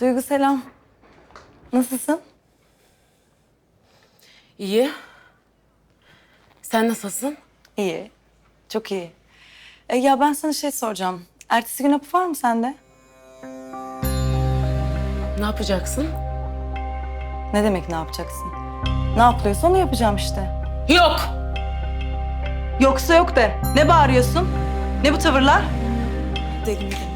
Duygu selam. Nasılsın? İyi. Sen nasılsın? İyi. Çok iyi. E, ya ben sana şey soracağım. Ertesi gün hapı var mı sende? Ne yapacaksın? Ne demek ne yapacaksın? Ne yapılıyorsa onu yapacağım işte. Yok. Yoksa yok de. Ne bağırıyorsun? Ne bu tavırlar? Deli midir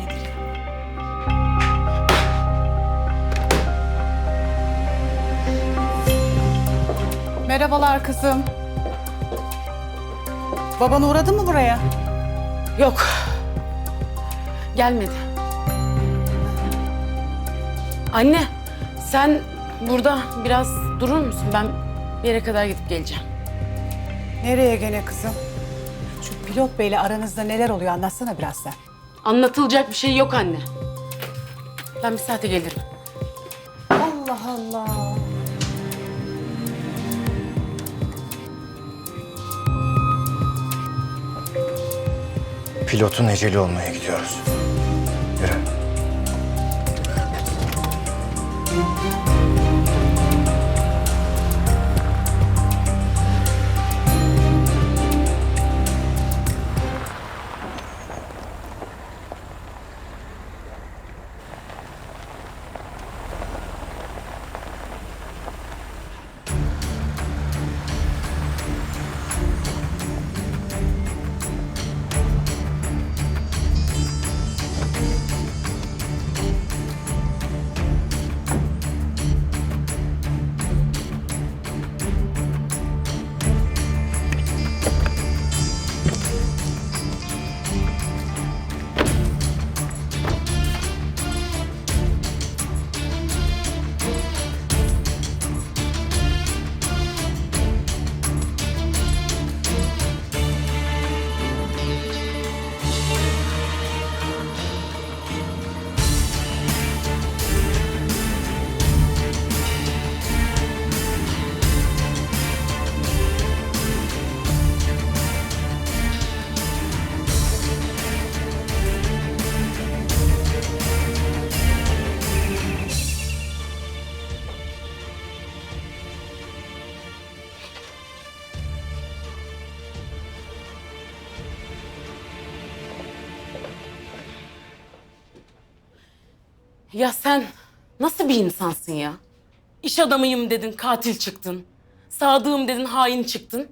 Merhabalar kızım. Baban uğradı mı buraya? Yok. Gelmedi. Anne, sen burada biraz durur musun? Ben bir yere kadar gidip geleceğim. Nereye gene kızım? Şu pilot beyle aranızda neler oluyor anlatsana biraz sen. Anlatılacak bir şey yok anne. Ben bir saate gelirim. Allah Allah. Pilotun eceli olmaya gidiyoruz. Ya sen nasıl bir insansın ya? İş adamıyım dedin, katil çıktın. Sadığım dedin, hain çıktın.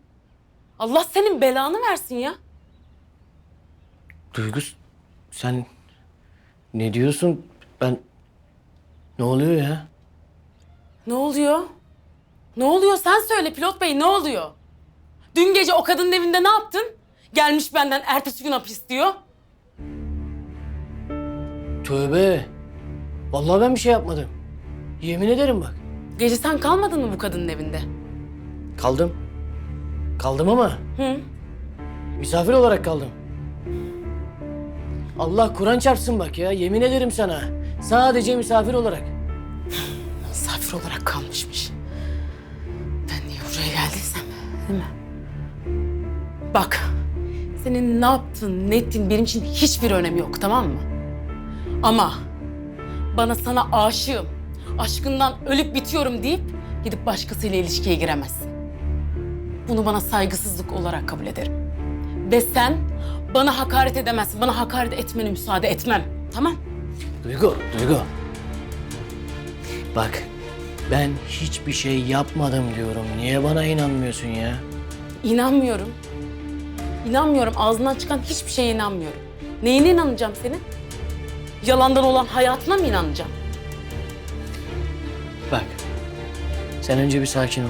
Allah senin belanı versin ya. Duygu sen ne diyorsun? Ben ne oluyor ya? Ne oluyor? Ne oluyor? Sen söyle pilot bey ne oluyor? Dün gece o kadının evinde ne yaptın? Gelmiş benden ertesi gün hapis diyor. Tövbe. Vallahi ben bir şey yapmadım. Yemin ederim bak. Gece sen kalmadın mı bu kadının evinde? Kaldım. Kaldım ama Hı? misafir olarak kaldım. Allah Kur'an çarpsın bak ya. Yemin ederim sana. Sadece misafir olarak. Misafir olarak kalmışmış. Ben niye buraya geldiysem değil mi? Bak, senin ne yaptın, ne ettin benim için hiçbir önemi yok tamam mı? Ama bana sana aşığım, aşkından ölüp bitiyorum deyip gidip başkasıyla ilişkiye giremezsin. Bunu bana saygısızlık olarak kabul ederim. Ve sen bana hakaret edemezsin, bana hakaret etmene müsaade etmem. Tamam? Duygu, Duygu. Bak ben hiçbir şey yapmadım diyorum. Niye bana inanmıyorsun ya? İnanmıyorum. İnanmıyorum. Ağzından çıkan hiçbir şeye inanmıyorum. Neyine inanacağım senin? Yalandan olan hayatına mı inanacağım? Bak. Sen önce bir sakin ol.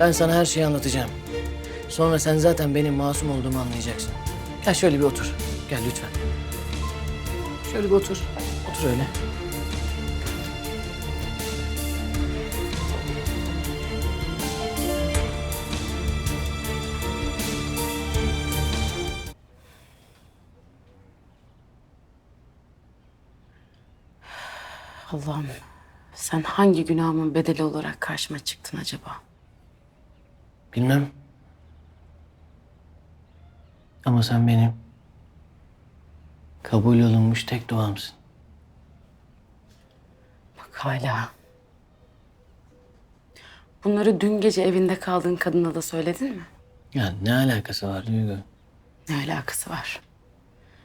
Ben sana her şeyi anlatacağım. Sonra sen zaten benim masum olduğumu anlayacaksın. Gel şöyle bir otur. Gel lütfen. Şöyle bir otur. Otur öyle. Allah'ım sen hangi günahımın bedeli olarak karşıma çıktın acaba? Bilmem. Ama sen benim kabul olunmuş tek duamsın. Bak hala. Bunları dün gece evinde kaldığın kadına da söyledin mi? Ya ne alakası var Duygu? Ne alakası var?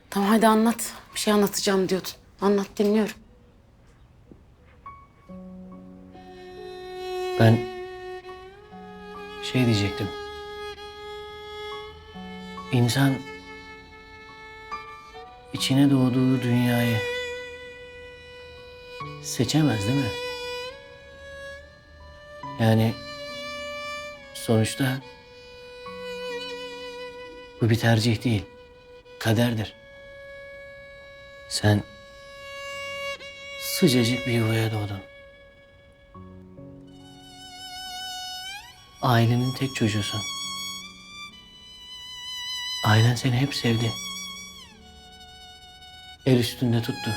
Tamam hadi anlat. Bir şey anlatacağım diyordun. Anlat dinliyorum. Ben şey diyecektim. İnsan içine doğduğu dünyayı seçemez değil mi? Yani sonuçta bu bir tercih değil, kaderdir. Sen sıcacık bir yuvaya doğdun. Ailenin tek çocuğusun. Ailen seni hep sevdi. El üstünde tuttu.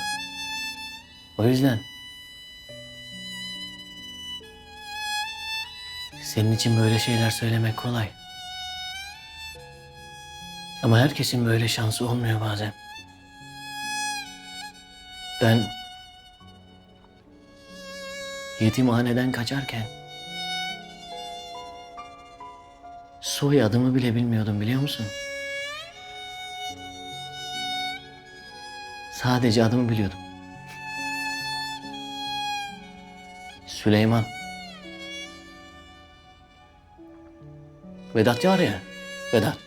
O yüzden senin için böyle şeyler söylemek kolay. Ama herkesin böyle şansı olmuyor bazen. Ben yetimhaneden kaçarken soy adımı bile bilmiyordum biliyor musun? Sadece adımı biliyordum. Süleyman. Vedat var ya, Vedat.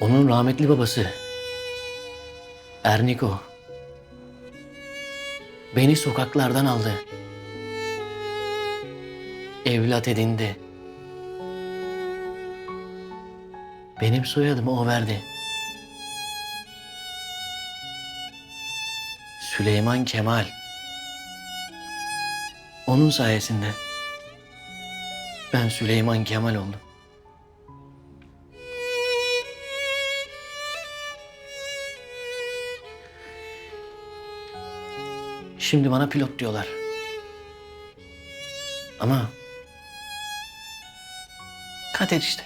Onun rahmetli babası. Erniko. Beni sokaklardan aldı. Evlat edindi. Benim soyadımı o verdi. Süleyman Kemal. Onun sayesinde ben Süleyman Kemal oldum. Şimdi bana pilot diyorlar. Ama kader işte.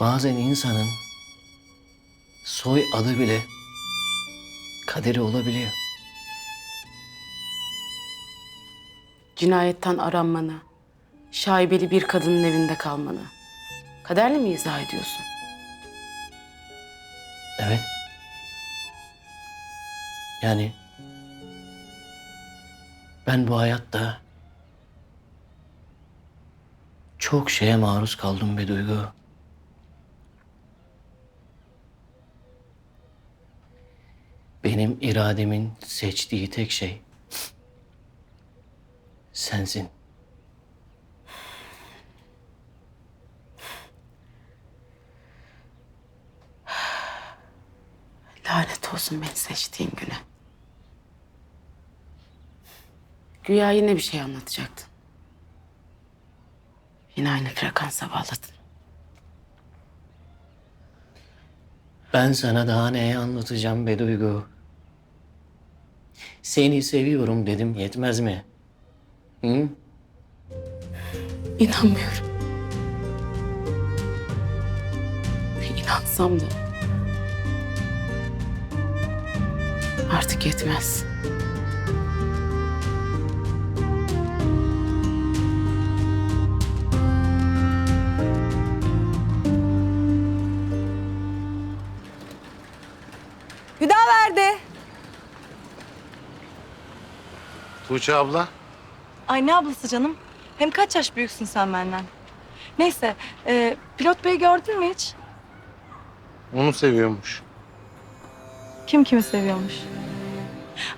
Bazen insanın soy adı bile kaderi olabiliyor. Cinayetten aranmanı, şaibeli bir kadının evinde kalmanı. Kaderle mi izah ediyorsun? Evet. Yani ben bu hayatta çok şeye maruz kaldım be Duygu. Benim irademin seçtiği tek şey sensin. Lanet olsun beni seçtiğin güne. Güya yine bir şey anlatacaktın. Yine aynı frekansa bağladın. Ben sana daha neye anlatacağım be Duygu? Seni seviyorum dedim yetmez mi? Hı? İnanmıyorum. İnansam da artık yetmez. Tuğçe abla. Ay ne ablası canım? Hem kaç yaş büyüksün sen benden? Neyse, e, pilot beyi gördün mü hiç? Onu seviyormuş. Kim kimi seviyormuş?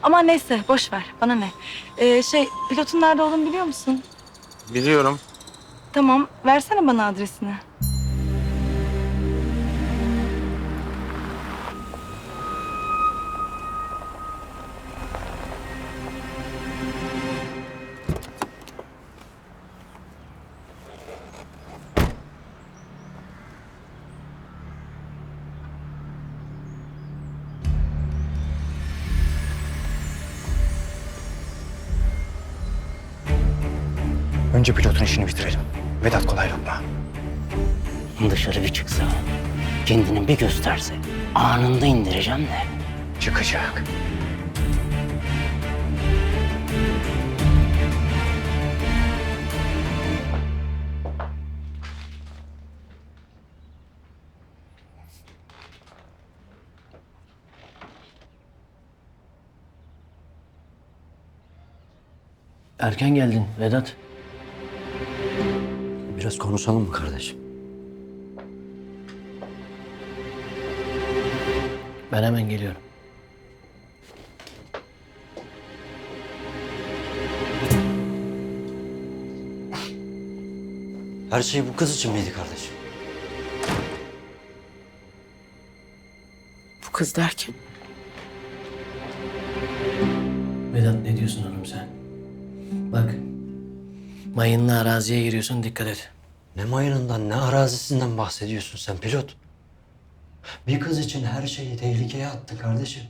Ama neyse, boş ver. Bana ne? E, şey, pilotun nerede olduğunu biliyor musun? Biliyorum. Tamam, versene bana adresini. Önce pilotun işini bitirelim. Vedat kolay lokma. Dışarı bir çıksa, kendini bir gösterse anında indireceğim de çıkacak. Erken geldin Vedat. Biraz konuşalım mı kardeşim? Ben hemen geliyorum. Her şey bu kız için miydi kardeşim? Bu kız derken Vedat ne diyorsun oğlum sen? Bak. Mayınlı araziye giriyorsun dikkat et. Ne mayınından ne arazisinden bahsediyorsun sen pilot? Bir kız için her şeyi tehlikeye attı kardeşim.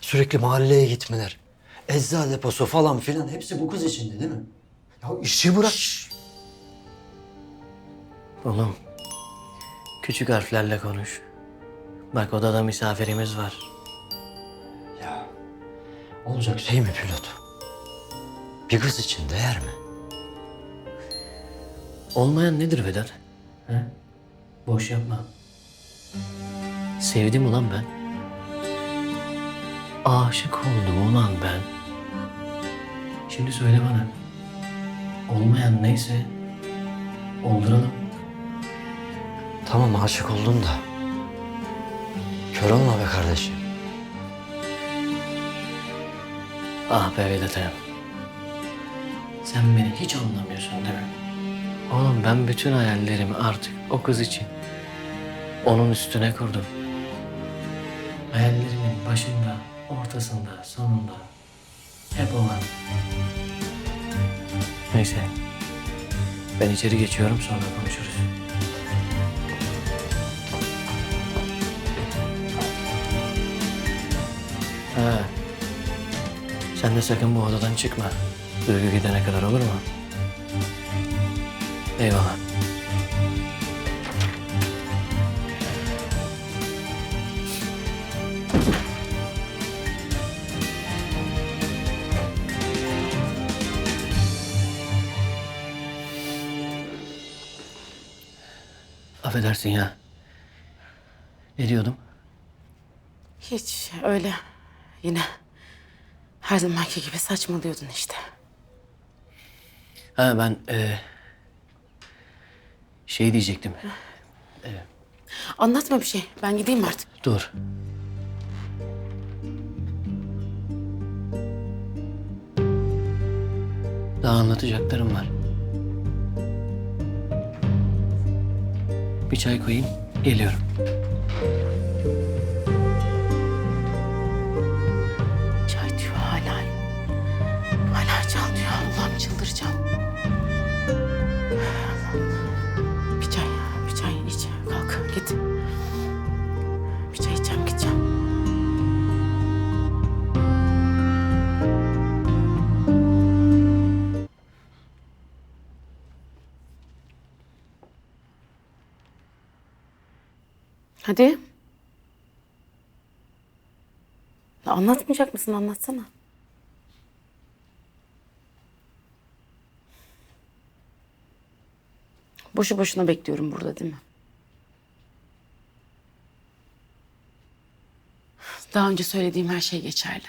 Sürekli mahalleye gitmeler. Ecza deposu falan filan hepsi bu kız içindi değil mi? Ya işi bırak. Oğlum. Küçük harflerle konuş. Bak odada misafirimiz var. Ya olacak şey mi pilot? Bir kız için değer mi? Olmayan nedir Vedat? He? Boş yapma. Sevdim ulan ben. Aşık oldum ulan ben. Şimdi söyle bana. Olmayan neyse olduralım. Tamam aşık oldun da. Kör olma be kardeşim. Ah be Vedat'ım. Sen beni hiç anlamıyorsun değil mi? Oğlum ben bütün hayallerimi artık o kız için onun üstüne kurdum. Hayallerimin başında, ortasında, sonunda hep o var. Neyse. Ben içeri geçiyorum sonra konuşuruz. Ha. Sen de sakın bu odadan çıkma. Duygu gidene kadar olur mu? Eyvallah. Affedersin ya. Ne diyordum? hiç öyle yine her zamanki gibi saçmalıyordun işte. Ha ben e, şey diyecektim. Anlatma bir şey. Ben gideyim artık. Dur. Daha anlatacaklarım var. Bir çay koyayım, geliyorum. Çay diyor hala. Hala çal diyor. Allah'ım çıldıracağım. Hadi. Anlatmayacak mısın? Anlatsana. Boşu boşuna bekliyorum burada değil mi? Daha önce söylediğim her şey geçerli.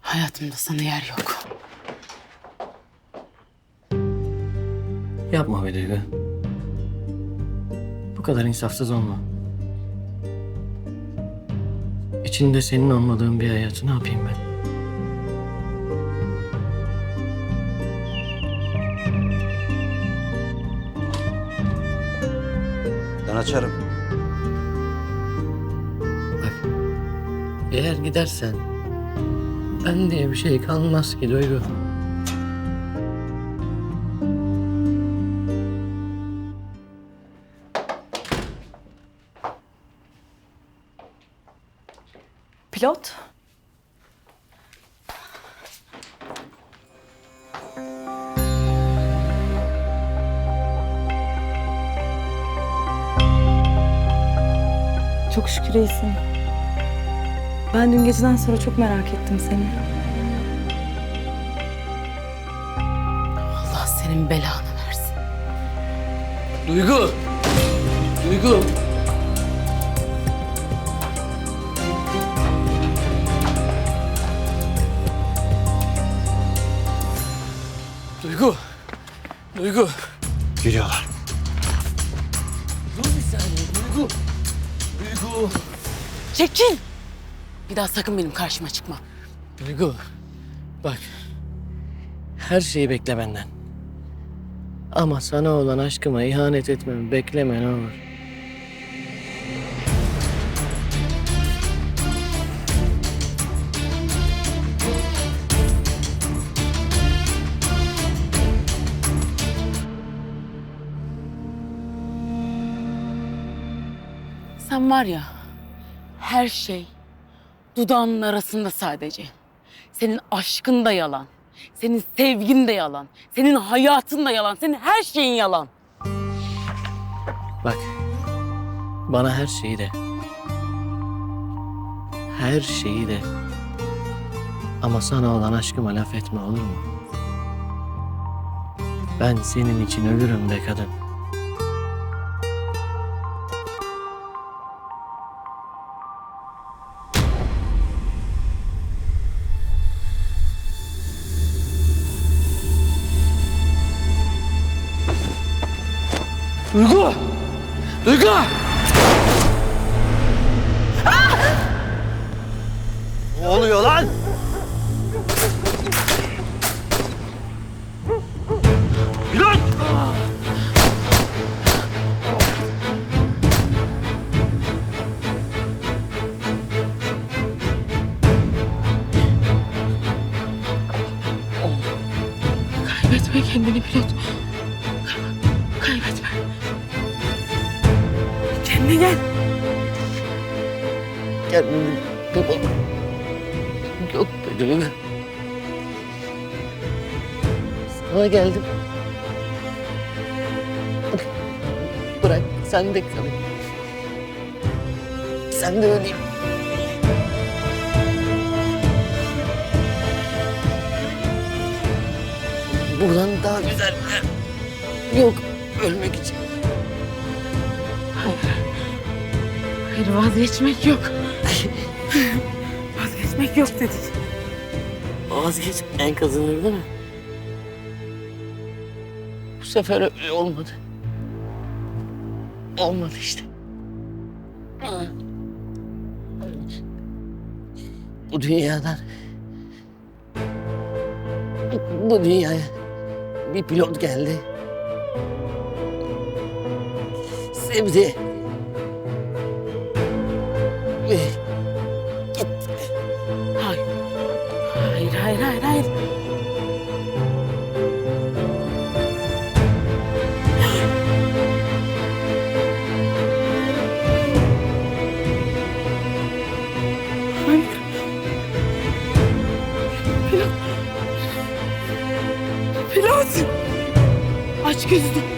Hayatımda sana yer yok. Yapma be Duygu. Bu kadar insafsız olma. İçinde senin olmadığın bir hayatı ne yapayım ben? Ben açarım. Bak, eğer gidersen ben diye bir şey kalmaz ki Duygu. Pilot. Çok şükür iyisin. Ben dün geceden sonra çok merak ettim seni. Allah senin belanı versin. Duygu! Duygu! Duygu! Duygu! Geliyorlar. Dur bir saniye Duygu! Duygu! Çekil! Bir daha sakın benim karşıma çıkma. Duygu! Bak. Her şeyi bekle benden. Ama sana olan aşkıma ihanet etmemi bekleme ne olur. Sen var ya, her şey dudağının arasında sadece. Senin aşkın da yalan, senin sevgin de yalan, senin hayatın da yalan, senin her şeyin yalan. Bak. Bana her şeyi de. Her şeyi de. Ama sana olan aşkıma laf etme olur mu? Ben senin için ölürüm be kadın. Duygu! Duygu! Ne oluyor lan? Pilot! Kaybetme kendini pilot. Kendine gel. Baba. Yok be Duygu. Sana geldim. Bırak sen de kal. Sen de öleyim. Buradan daha güzel yok ölmek için. Hayır vazgeçmek yok. vazgeçmek yok dedik. Vazgeç en kazanır değil mi? Bu sefer öyle olmadı. Olmadı işte. Bu dünyadan bu dünyaya bir pilot geldi. Sevdi. güçsüz.